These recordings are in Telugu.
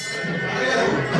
Deus.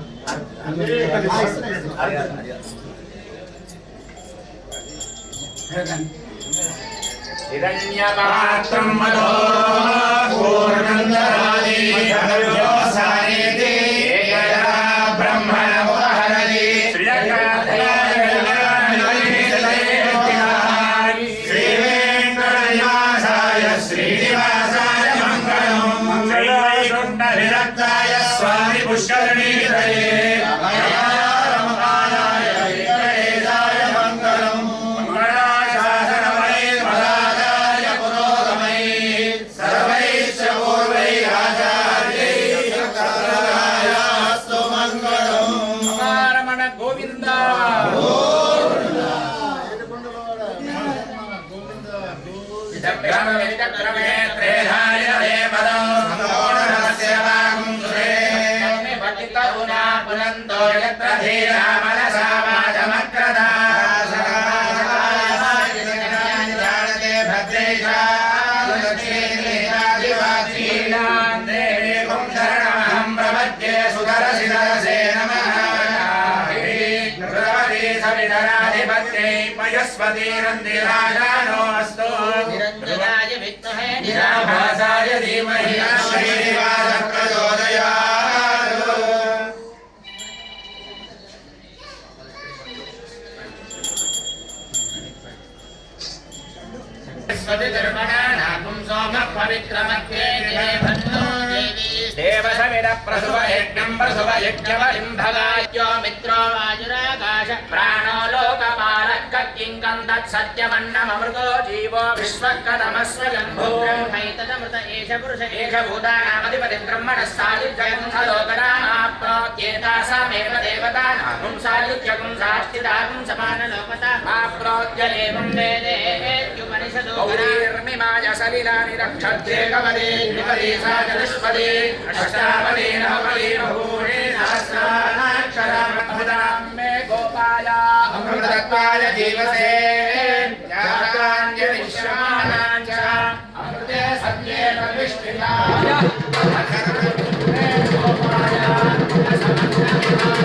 हिरण्यपात्रं मदो पूर्णन्दरादि గోవింద పునంతో యత్ర ధీరామల सविधराधिपत्यै निरञ्जनाय विद्महे निराभासाय धीमहि श्रीनिवासः प्रचोदयात् स्वतिधर्मणानागुं सोमः पवित्रमध्ये देवन्नो देवी देवसविर प्रसुव यज्ञं प्रसुव यज्ञवलिं भगायो मित्रो वायुराकाश प्राणो लोकपालः किङ्कं तत्सत्यमन्नममृतो जीवो विश्वकदमस्वयम्भो ब्रह्मैतदमृत एष ఏషభూతానామధిపతిం బ్రహ్మణస్థాయుజ్యగుంసలోకరామాప్రోత్యేతాసామేవ దేవతానాగుం సాయుజ్యగుం సాష్టిదాగుం సమానలోకతామాప్రోద్యలేవం వేదేత్యుపనిషదోర్మిమాయ సలిలాని రక్షేకవదే సా చతుష్పదే అష్టావదే నవదే బహూణే సహస్రాక్షరామృతాం మే గోపాయ అమృతత్వాయ జీవసే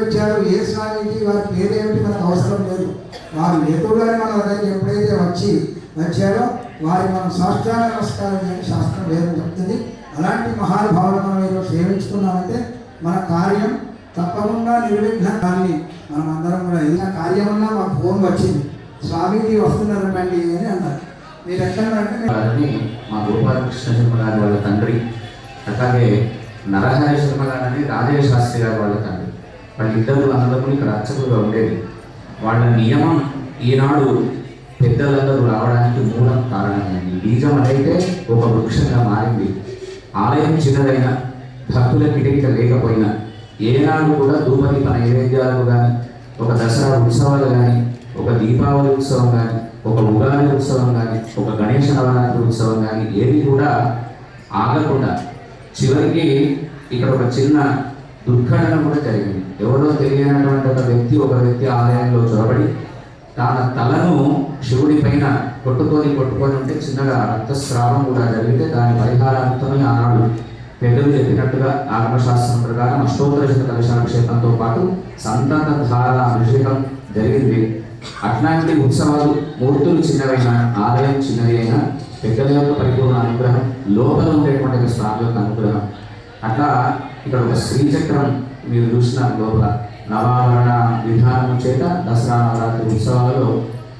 వచ్చారు. ఏ స్వామికి వారి పేరేమిటి మనకు అవసరం లేదు. వారు ఎదురుగానే మన దగ్గర ఎప్పుడైతే వచ్చి వచ్చారో వారి మనం సాష్టాంగ నమస్కారం చేయని శాస్త్రం వేరే చెప్తుంది. అలాంటి మహానుభావులు మనం ఈరోజు సేవించుకున్నామంటే మన కార్యం తప్పకుండా నిర్విఘ్నాన్ని మనం అందరం కూడా ఏదైనా కార్యం ఉన్నా మాకు ఫోన్ వచ్చింది. స్వామీజీ వస్తున్నారండి అని అన్నారు. మీరు ఎక్కడంటే మా గోపాలకృష్ణ శర్మ గారి వాళ్ళ తండ్రి అలాగే నరహరి శర్మ గారని రాజయ్య శాస్త్రి గారి వాళ్ళ తండ్రి. వాళ్ళిద్దరు అన్నదమ్ములు ఇక్కడ అర్చకులుగా ఉండేది. వాళ్ళ నియమం ఈనాడు పెద్దలందరూ రావడానికి మూలం కారణమైంది. బీజం అదైతే ఒక వృక్షంగా మారింది. ఆలయం చిన్నదైన భక్తుల కిటకిట లేకపోయినా ఏనాడు కూడా ధూపదీప నైవేద్యాలు కానీ ఒక దసరా ఉత్సవాలు కానీ ఒక దీపావళి ఉత్సవం కానీ ఒక ఉగాది ఉత్సవం కానీ ఒక గణేష నవరాత్రి ఉత్సవం కానీ ఏది కూడా ఆగకుండా చివరికి ఇక్కడ ఒక చిన్న దుర్ఘటన కూడా జరిగింది. ఎవరో తెలియనటువంటి ఒక వ్యక్తి ఒక వ్యక్తి ఆలయంలో చొరబడి తన తలను శివుడి పైన కొట్టుకొని కొట్టుకొని ఉంటే చిన్నగా రక్తస్రావం కూడా జరిగితే దాని పరిహారార్థమే ఆనాడు పెద్దలు చెప్పినట్టుగా ఆగమశాస్త్రం ప్రకారం అష్టోత్తరశత కలశాభిషేకంతో పాటు సంతాన ధార అభిషేకం జరిగింది. అట్లాంటి ఉత్సవాలు మూర్తులు చిన్నవైన ఆలయం చిన్నది అయినా పెద్దల యొక్క పరిపూర్ణ అనుగ్రహం లోపల ఉండేటువంటి స్వామి యొక్క అనుగ్రహం. అట్లా ఇక్కడ ఒక శ్రీచక్రం మీరు చూసిన లోపల నవావరణ విధానం చేత దసరా నవరాత్రి ఉత్సవాలలో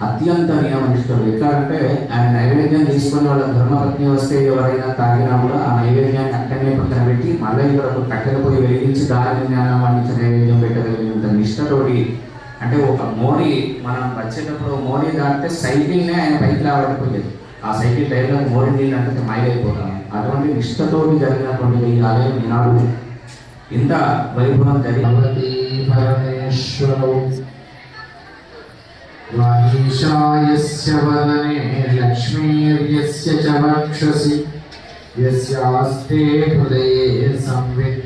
అత్యంత నియమనిష్టలు ఎట్లాంటే ఆయన నైవేద్యం తీసుకుని వాళ్ళ ధర్మపత్ని వస్తే ఎవరైనా తాగినా కూడా ఆ నైవేద్యాన్ని అక్కడనే పక్కన పెట్టి మళ్ళీ ఇక్కడ ఒక కట్టెల పోయి వెలిగించి దాని జ్ఞానం వండించిన నైవేద్యం పెట్టగలిగినంత నిష్ఠతోటి అంటే ఒక మోడీ మనం వచ్చేటప్పుడు మోడీ దాటితే సైకిల్నే ఆయన పైకి రావడిపోయేది ఆ సైకిల్ టైర్లో మోడీ నీళ్ళు అంటే మైలైపోతాం అటువంటి నిష్ఠతోటి జరిగినటువంటి ఈ ఆలయం ఈనాడు ఇంత వైభవం జరిగి భగవతి వాగీశాయస్య వదనే లక్ష్మీర్యస్య చ వక్షసి యస్యాస్తే హృదయే సంవిత్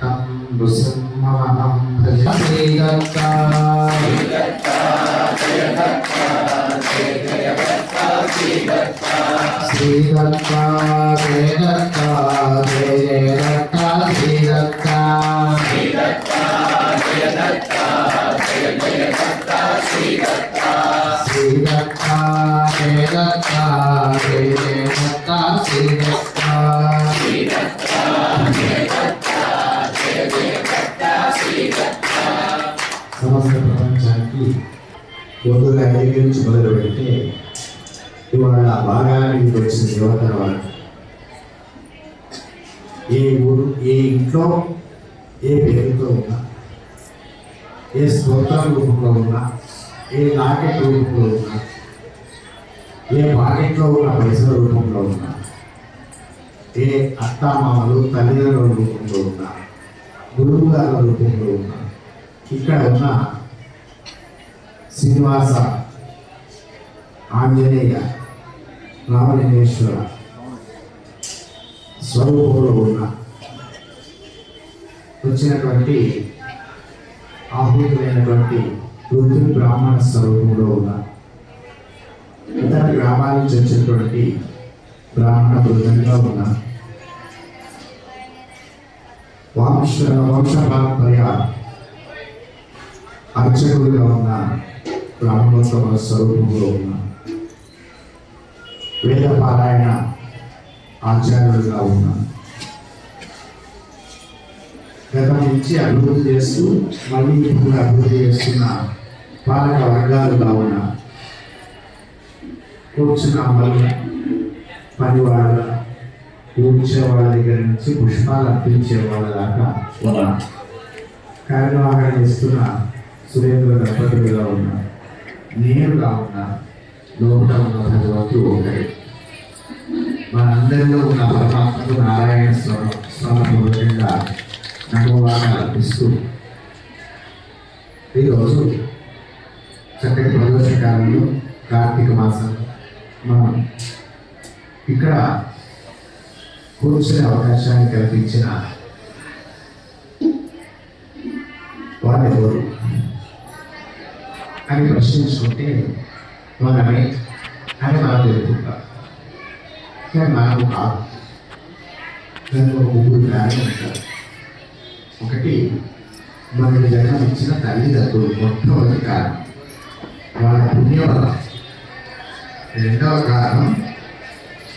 తం నృసింహమహం భజ శ్రీదత్తా శ్రీదత్తా జయ దత్తా జయ దత్తా జయ జయ దత్తా శ్రీదత్తా సమస్త ప్రపంచానికి పొద్దున్న ఐదు నుంచి మొదలు పెడితే ఇవాళ బాగానికి వచ్చింది యువత వాళ్ళు ఏ ఊరు ఏ ఇంట్లో ఏ పేరుతో ఉన్నా ఏ స్తోత్రం రూపంలో ఉన్నా ఏ నాకెట్ రూపంలో ఉన్నా ఏ పాకెట్లో ఉన్న పైసల రూపంలో ఉన్నా. ఏ అత్తామామలు తల్లిదండ్రుల రూపంలో ఉన్నా. గురువు గారి రూపంలో ఉన్నా. ఇక్కడ ఉన్న శ్రీనివాస ఆంజనేయ రామలింగేశ్వర స్వరూపంలో ఉన్న. వచ్చినటువంటి ఆహుతులైనటువంటి వృద్ధుల బ్రాహ్మణ స్వరూపంలో ఉన్న. ఇతర గ్రామాల నుంచి వచ్చినటువంటి బ్రాహ్మణ బృందంగా ఉన్న వంశ వంశపారంపర్య అర్చకులుగా ఉన్న బ్రాహ్మణోత్తమ స్వరూపంలో ఉన్న వేద పారాయణ ఆచార్యులుగా ఉన్న గతం నుంచి అభివృద్ధి చేస్తూ మళ్ళీ ఇప్పుడు అభివృద్ధి చేస్తున్న పాలక వర్గాలుగా ఉన్న కూర్చున్న అమలు పని వాళ్ళ కూర్చే వాళ్ళ దగ్గర నుంచి పుష్పాలు అర్పించే వాళ్ళ దాకా ఉన్న కార్యనిర్వహణ చేస్తున్న సురేంద్ర దంపతులుగా ఉన్న నేరుగా ఉన్న లోపల ఉన్న భగవంతుడు ఒకటి మనందరిలో ఉన్న పరమాత్మకు నారాయణ స్వరం స్వామి పూర్వకంగా అర్పిస్తూ ఈరోజు చక్కటి ప్రదర్శకాలంలో కార్తీక మాసం మనం ఇక్కడ కూర్చునే అవకాశాన్ని కల్పించిన వారి ఎవరు అని ప్రశ్నించుకుంటే మనమే అని మనం తెలుపుకుంటాం కానీ మనము కాదు. దానిలో ముగ్గురు కారణం ఉంటారు. ఒకటి మనకి జన్మ ఇచ్చిన తల్లిదండ్రులు మొట్టమొదటి కారణం. వాళ్ళ పుణ్యవరం రెండవ కారణం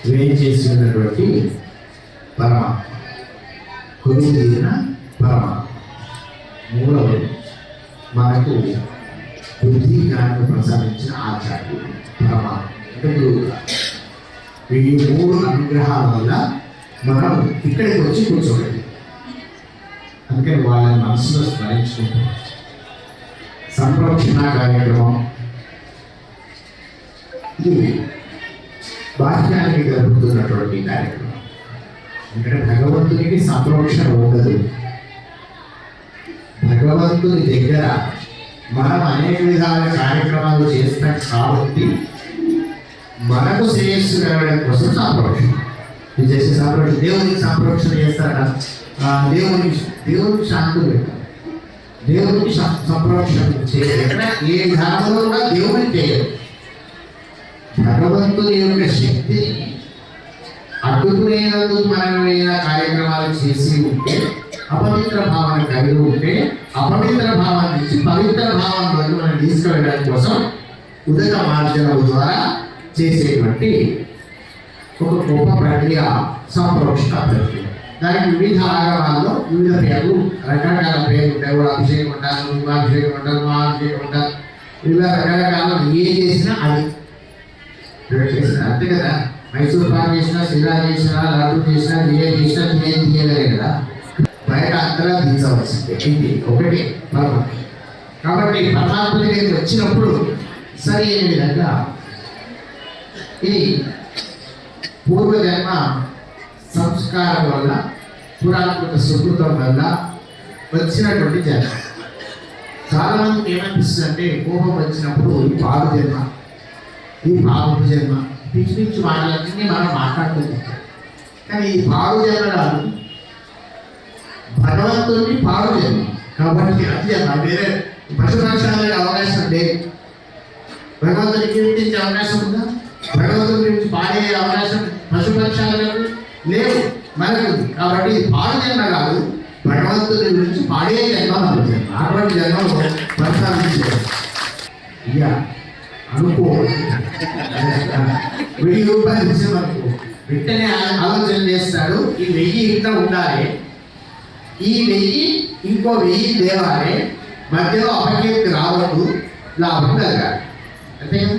వేయి చేసి ఉన్నటువంటి పరమాత్మ. కొలువు తీరిన పరమాత్మ. మూడవది మనకు బుద్ధి జ్ఞానం ప్రసాదించిన ఆచార్యుడు పరమాత్మ. అంటే గురువు ఈ మూడు అనుగ్రహాల వల్ల మనం ఇక్కడికి వచ్చి కూర్చోగలిగాం అందుకని వాళ్ళని మనసులో స్మరించుకుంటాం. సంప్రోక్షణ కార్యక్రమం ఇది బాహ్యానికి జరుగుతున్నటువంటి కార్యక్రమం. ఇక్కడ భగవంతునికి సంప్రోక్షణ ఉండదు. భగవంతుని దగ్గర మనం అనేక విధాల కార్యక్రమాలు చేస్తాం కాబట్టి మనకు శ్రేయస్సు కలగడం కోసం సంప్రోక్షణ. ఇది చేసే సంప్రోక్షణ. దేవునికి సంప్రోక్షణ చేస్తారా? దేవుని దేవునికి శాంతులు పెట్టాలి. దేవునికి సంప్రోక్షణ చేయలేక ఏ విధానంలో కూడా దేవుని చేయదు భగవంతుని యొక్క శక్తి అద్భుతమైన కార్యక్రమాలు చేసి ఉంటే అపవిత్ర భావాన్ని కలిగి ఉంటే అపవిత్ర భావం నుంచి పవిత్ర భావంలోకి మనం తీసుకువెళ్ళడం కోసం ఉదక మార్జన ద్వారా చేసేటువంటి ఒక గొప్ప ప్రక్రియ సంప్రోక్షణ ప్రక్రియ. దానికి వివిధ ఆగమాల్లో వివిధ పేర్లు రకరకాల పేర్లు ఉంటాయి. కూడా అభిషేకం ఉంటారు కుంభాభిషేకం ఉంటారు మహాభిషేకం ఉంటారు. వివిధ రకరకాల ఏ చేసినా అది ఇక్కడ చేసిన అంతే కదా? మైసూర్ పాక్ చేసినా సిరా చేసినా లడ్డు చేసినా దియ్య చేసినా తీయ తీయలేదు కదా? బయట అంతగా తీర్చవలసిందే ఇది ఒకటి పరమాత్మ కాబట్టి పరమాత్మ దగ్గరికి వచ్చినప్పుడు సరి అయిన విధంగా ఇది పూర్వజన్మ సంస్కారం వల్ల పురాతన సుకృతం వల్ల వచ్చినటువంటి జన్మ. చాలా మందికి ఏమనిపిస్తుంది అంటే కోపం వచ్చినప్పుడు ఈ పాడు జన్మ ఈ పాపపు జన్మ పిచ్చి పిచ్చి మాటలన్నీ మనం మాట్లాడుతున్నాం కానీ ఈ పాడు జన్మ కాదు. భగవంతుని పాడు జన్మ కాబట్టి అది జన్మ వేరే పశుపక్షాలకు అవకాశం లేదు. భగవంతుని కీర్తించే అవకాశం ఉందా? భగవంతుని గురించి పాడే అవకాశం పశుపక్షాలకు లేవు మనకు కాబట్టి పాడు జన్మ కాదు భగవంతుని గురించి పాడే జన్మ మన జన్మ అటువంటి జన్మలో కొనసాగించారు ఇక అనుకో. వెయ్యి రూపాయలు ఇచ్చామనుకో వెంటనే ఆలోచన చేస్తాడు ఈ వెయ్యి ఇంత ఉండాలి. ఈ వెయ్యి ఇంకో వెయ్యి దేవాలి మధ్యలో అపకీర్తి రావద్దు లాభం కలగాలి. అంతే కదా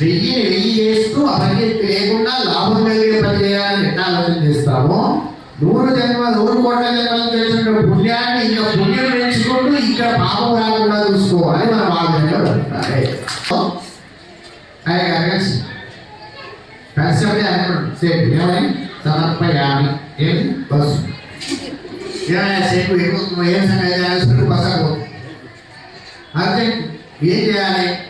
వెయ్యిని వెయ్యి చేస్తూ అపకీర్తి లేకుండా లాభం కలిగే పని చేయాలని ఎట్లా ఆలోచన చేస్తామో? నూరు జన్మ నూరు కోట్ల జన్మలు చేసిన పుణ్యాన్ని ఇంకా పుణ్యం పెంచుకుంటూ ఇంకా పాపం రాకుండా చూసుకోవాలి. మనం ఆలోచనలో పెట్టాలి ఆయన కలిసి కలిసి సేపు ఏమని సమర్పయామి ఏమి బస్సు ఏమైనా సేపు ఎక్కువ ఏం సమయం బస్సు అనుకో ఏం చేయాలి